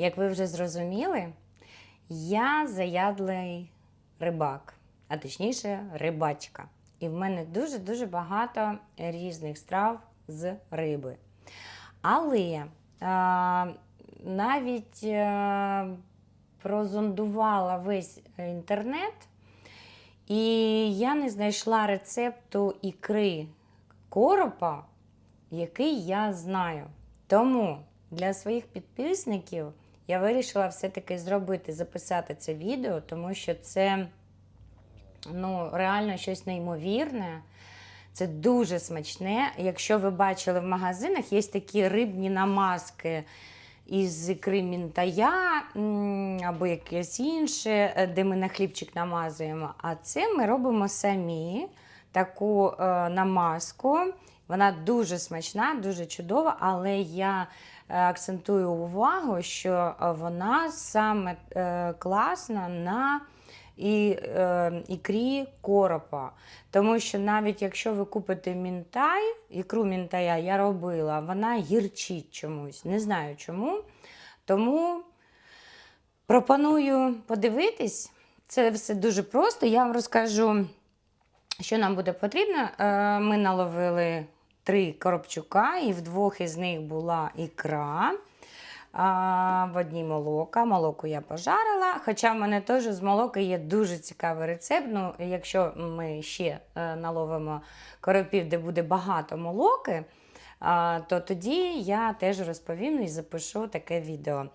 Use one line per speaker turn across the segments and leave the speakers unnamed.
Як ви вже зрозуміли, я заядлий рибак, а точніше рибачка. І в мене дуже-дуже багато різних страв з риби. Але а, навіть а, прозондувала весь інтернет, і я не знайшла рецепту ікри коропа, який я знаю. Тому для своїх підписників я вирішила все-таки зробити, записати це відео, тому що це ну, реально щось неймовірне. Це дуже смачне. Якщо ви бачили в магазинах, є такі рибні намазки із ікри мінтая або якесь інше, е, де ми на хлібчик намазуємо. А це ми робимо самі таку е, намазку. Вона дуже смачна, дуже чудова, але я акцентую увагу, що е, вона саме е, класна на і, е, ікрі коропа. Тому що навіть якщо ви купите мінтай, ікру мінтая я робила, вона гірчить чомусь. Не знаю чому. Тому пропоную подивитись. Це все дуже просто. Я вам розкажу, що нам буде потрібно. Е, Ми наловили три коробчука, і в двох із них була ікра. А, в одній молока. Молоку я пожарила. Хоча в мене теж з молока є дуже цікавий рецепт. Ну, якщо ми ще е, наловимо коропів, де буде багато молоки, то тоді я теж розповім і запишу таке відео.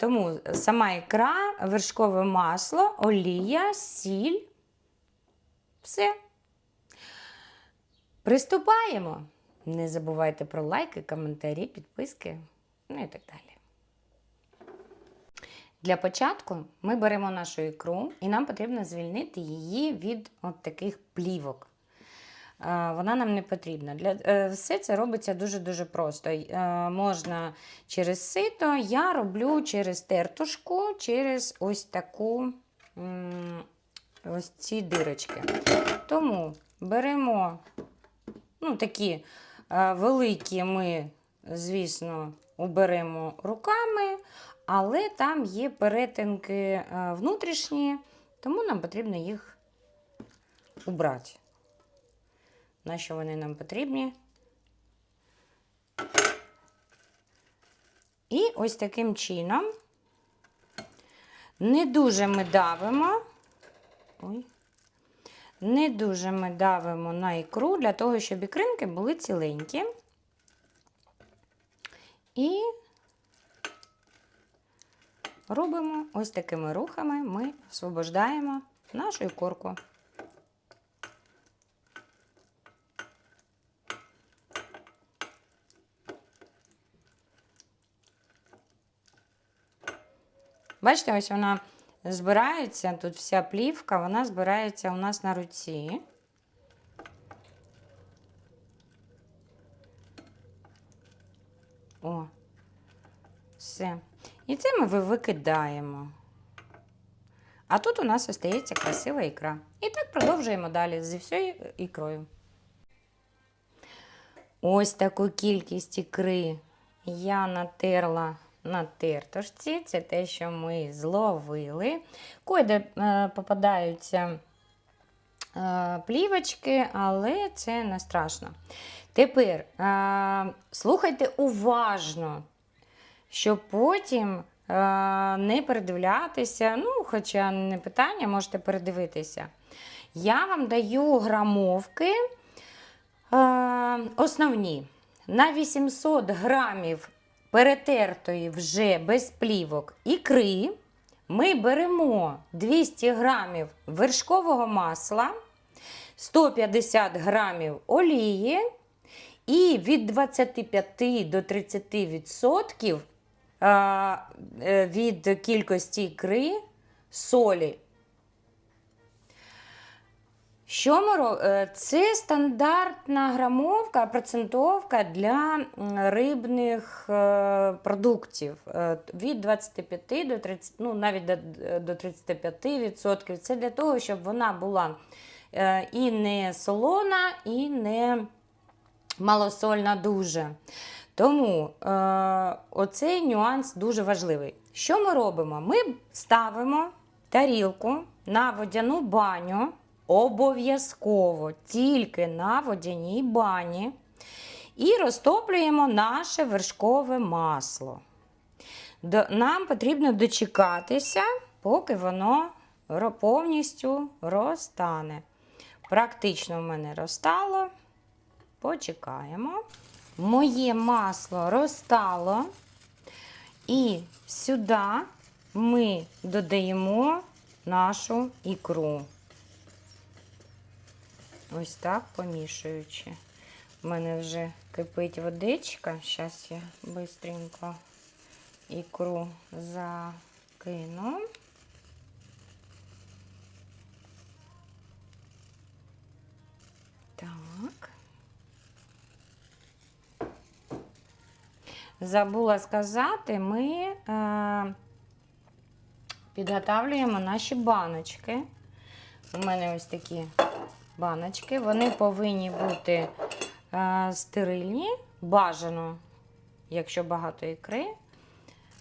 Тому сама ікра, вершкове масло, олія, сіль. Все. Приступаємо. Не забувайте про лайки, коментарі, підписки, ну і так далі. Для початку ми беремо нашу ікру і нам потрібно звільнити її від от таких плівок. Е, Вона нам не потрібна. Для, е, все це робиться дуже-дуже просто. Е, Можна через сито, я роблю через тертушку, через ось таку ось ці дирочки. Тому беремо ну, такі великі ми, звісно, уберемо руками, але там є перетинки е, внутрішні, тому нам потрібно їх убрати. На що вони нам потрібні? І ось таким чином не дуже ми давимо. Ой. Не дуже ми давимо на ікру для того, щоб ікринки були ціленькі. І робимо ось такими рухами, ми освобождаємо нашу ікорку. Бачите, ось вона збирається, тут вся плівка, вона збирається у нас на руці. О, все. І це ми викидаємо. А тут у нас остається красива ікра. І так продовжуємо далі зі всією ікрою. Ось таку кількість ікри я натерла на тертошці. Це те, що ми зловили. Койде попадаються е, плівочки, але це не страшно. Тепер е, слухайте уважно, щоб потім е, не передивлятися. Ну, хоча не питання, можете передивитися. Я вам даю грамовки основні. На 800 грамів перетертої вже без плівок ікри ми беремо 200 грамів вершкового масла, 150 грамів олії і від 25 до 30 відсотків а, е, від кількості ікри солі. Що ми ро- е, Це стандартна грамовка, процентовка для рибних е, продуктів Е, від 25 до 30, ну навіть до, до 35 відсотків. Це для того, щоб вона була і не солона, і не малосольна дуже. Тому оцей нюанс дуже важливий. Що ми робимо? Ми ставимо тарілку на водяну баню. Обов'язково тільки на водяній бані. І розтоплюємо наше вершкове масло. Нам потрібно дочекатися, поки воно повністю розтане. Практично в мене розтало. Почекаємо. Моє масло розтало. І сюди ми додаємо нашу ікру. Ось так помішуючи. У мене вже кипить водичка. Зараз я швидко ікру закину. Так. Забула сказати, ми е, підготавлюємо наші баночки. У мене ось такі баночки. Вони повинні бути е, стерильні, бажано, якщо багато ікри.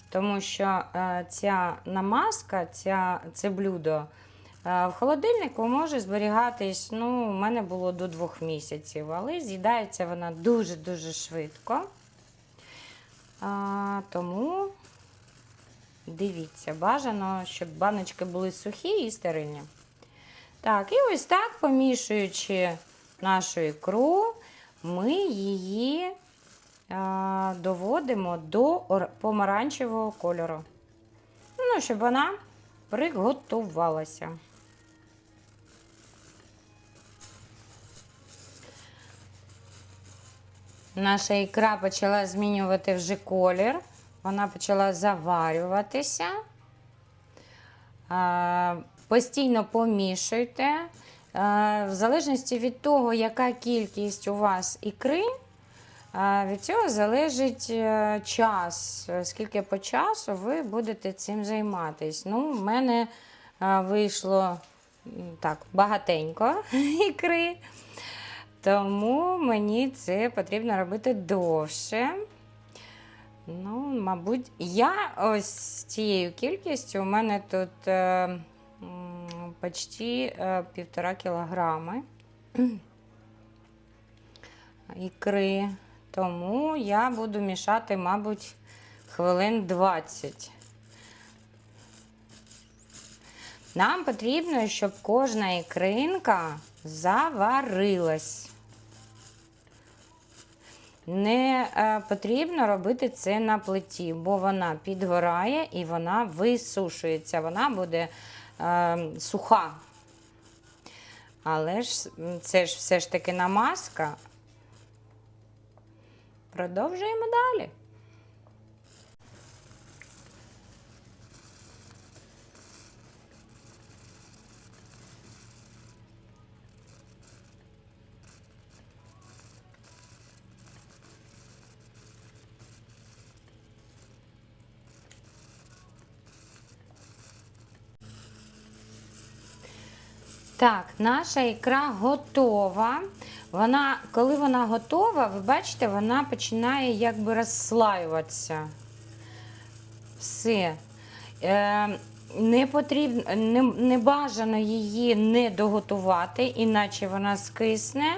Тому що е, ця намазка, ця, це блюдо е, в холодильнику може зберігатись, ну, у мене було до двох місяців, але з'їдається вона дуже-дуже швидко. А, тому дивіться, бажано, щоб баночки були сухі і стерильні. Так, і ось так, помішуючи нашу ікру, ми її а, доводимо до помаранчевого кольору. Ну, щоб вона приготувалася. Наша ікра почала змінювати вже колір. Вона почала заварюватися. Постійно помішуйте. В залежності від того, яка кількість у вас ікри, від цього залежить е, час. Скільки по часу ви будете цим займатись. Ну, в мене вийшло так, багатенько ікри. Тому мені це потрібно робити довше. Ну, мабуть, я ось з цією кількістю у мене тут е, почти е, півтора кілограми ікри. Тому я буду мішати, мабуть, хвилин 20. Нам потрібно, щоб кожна ікринка заварилась. Не е, потрібно робити це на плиті, бо вона підгорає і вона висушується, вона буде суха. Але ж це ж все ж таки намазка. Продовжуємо далі. Так, наша ікра готова. Вона, коли вона готова, ви бачите, вона починає якби розслаюватися. Все. Е, не потрібно, не, не бажано її не доготувати, іначе вона скисне,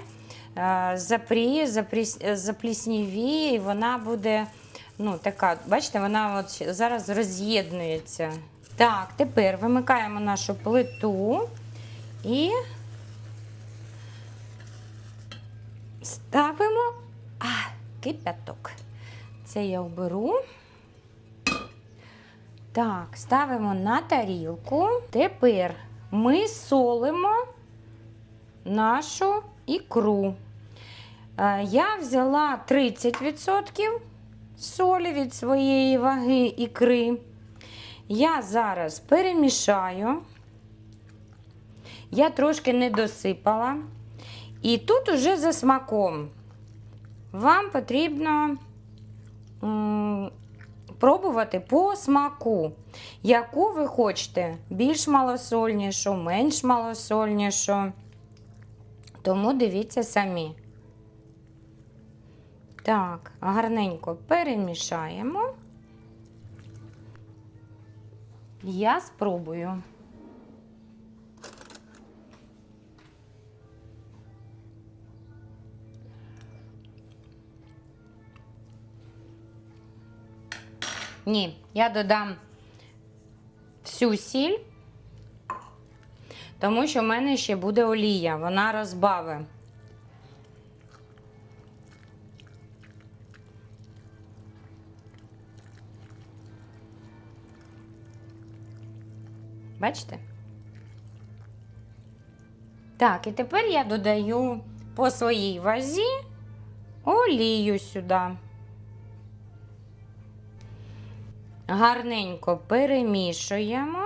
е, запріє, запліснівіє, і вона буде, ну, така, бачите, вона от зараз роз'єднується. Так, тепер вимикаємо нашу плиту і ставимо а, кипяток. Це я оберу. Так, ставимо на тарілку. Тепер ми солимо нашу ікру. Е, Я взяла 30% солі від своєї ваги ікри. Я зараз перемішаю. Я трошки не досипала. І тут уже за смаком. Вам потрібно пробувати по смаку, яку ви хочете, більш малосольнішу, менш малосольнішу. Тому дивіться самі. Так, гарненько перемішаємо. Я спробую. Ні, я додам всю сіль, тому що в мене ще буде олія, вона розбавить. Бачите? Так, і тепер я додаю по своїй вазі олію сюди. Гарненько перемішуємо.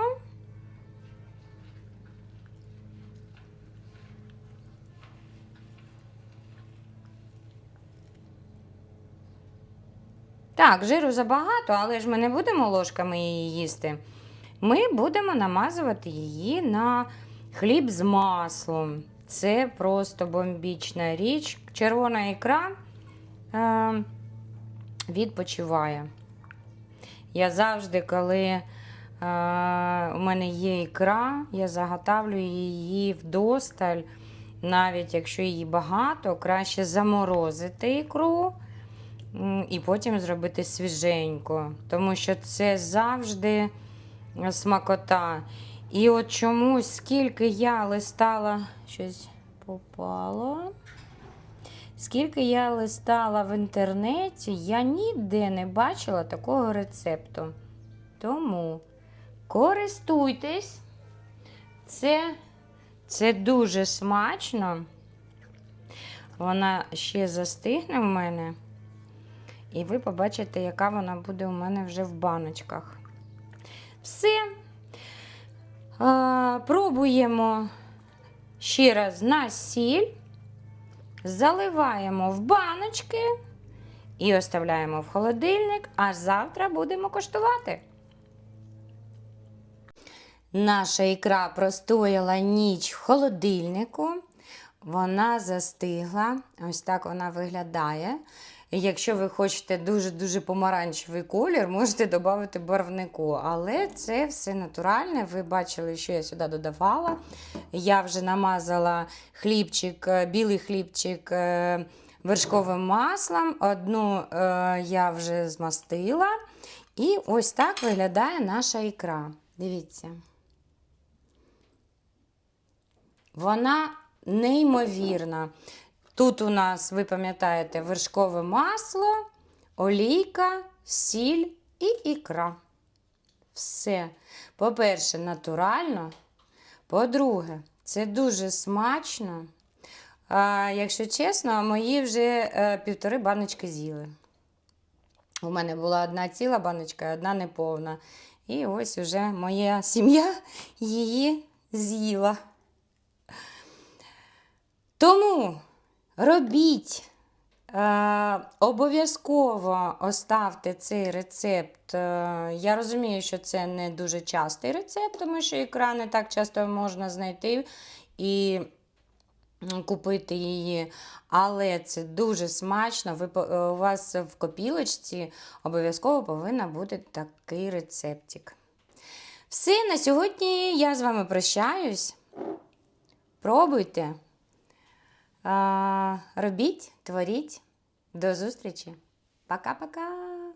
Так, жиру забагато, але ж ми не будемо ложками її їсти. Ми будемо намазувати її на хліб з маслом. Це просто бомбічна річ. Червона ікра е, відпочиває. Я завжди, коли е, у мене є ікра, я заготавлю її вдосталь. Навіть якщо її багато, краще заморозити ікру і потім зробити свіженько. Тому що це завжди смакота. І от чомусь, скільки я листала, щось попало. Скільки я листала в інтернеті, я ніде не бачила такого рецепту. Тому користуйтесь, це, це дуже смачно. Вона ще застигне в мене. І ви побачите, яка вона буде у мене вже в баночках. Все. А, пробуємо ще раз на сіль. Заливаємо в баночки і оставляємо в холодильник, а завтра будемо коштувати. Наша ікра простояла ніч в холодильнику. Вона застигла. Ось так вона виглядає. Якщо ви хочете дуже-дуже помаранчевий колір, можете додати барвнику. Але це все натуральне. Ви бачили, що я сюди додавала. Я вже намазала хлібчик, е, білий хлібчик е, вершковим маслом. Одну е, я вже змастила. І ось так виглядає наша ікра. Дивіться. Вона неймовірна. Тут у нас, ви пам'ятаєте, вершкове масло, олійка, сіль і ікра. Все. По-перше, натурально. По-друге, це дуже смачно. А, якщо чесно, мої вже е, півтори баночки з'їли. У мене була одна ціла баночка, одна неповна. І ось уже моя сім'я її з'їла. Тому робіть. Е, обов'язково оставте цей рецепт. Е, я розумію, що це не дуже частий рецепт, тому що ікра не так часто можна знайти і купити її. Але це дуже смачно. Ви, е, у вас в копілочці обов'язково повинен бути такий рецептик. Все, на сьогодні я з вами прощаюсь. Пробуйте. Робіть, творіть. До зустрічі. Пока-пока.